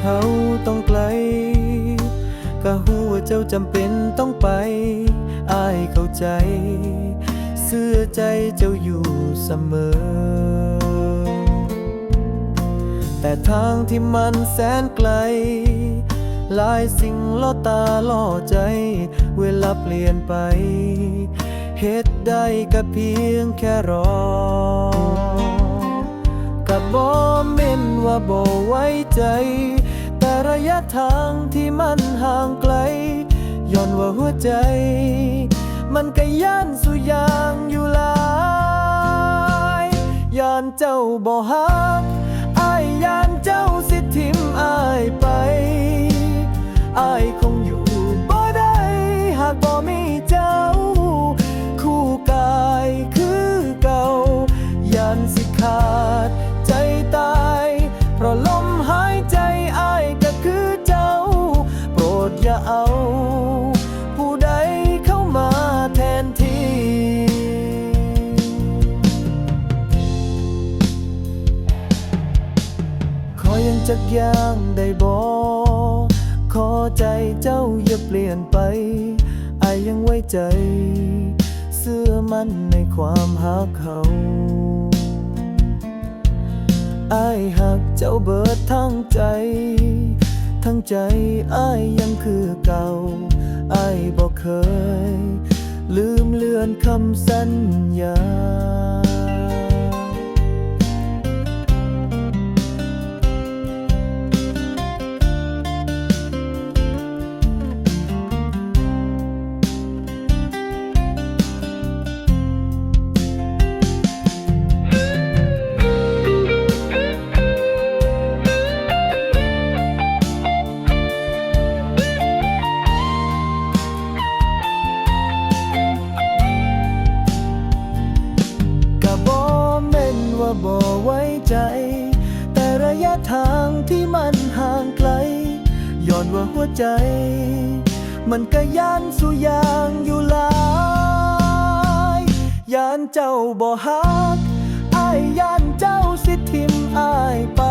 เขาต้องไกลก็หูว่าเจ้าจำเป็นต้องไป อายเข้าใจ เสื้อใจเจ้าอยู่เสมอ แต่ทางที่มันแสนไกล หลายสิ่งล่อตาล่อใจ เวลาเปลี่ยนไปเหตุใดก็เพียงแค่รอก็บ่เม่นว่าบ่ไว้ใจ ทางที่มันห่างไกลย้อนว่าหัวใจ มันก็ย่านสุยางอยู่หลายย่านเจ้าบ่ฮัก จักอย่างได้บ่ขอใจเจ้าอย่าเปลี่ยนไปอายยังไว้ใจ เสื้อมันในความหักเขาอายหักเจ้าเบิดทั้งใจ ทั้งใจอายยังคือเก่าอายบอกเคย ลืมเลือนคำสัญญ บ่ไว้ใจ แต่ระยะทางที่มันห่างไกลย้อนว่าหัวใจ มันก็ย่านสู่ยางอยู่หลายย่านเจ้าบ่ฮักอายย่านเจ้าสิทิมอายไป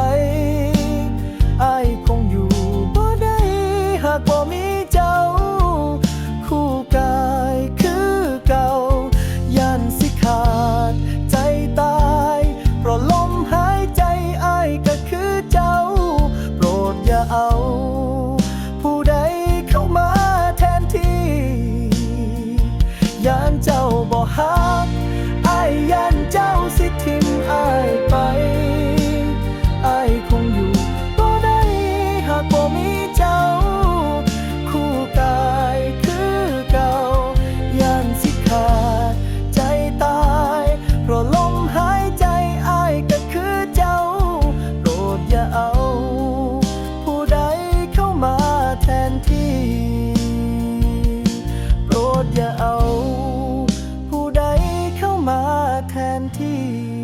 and tears.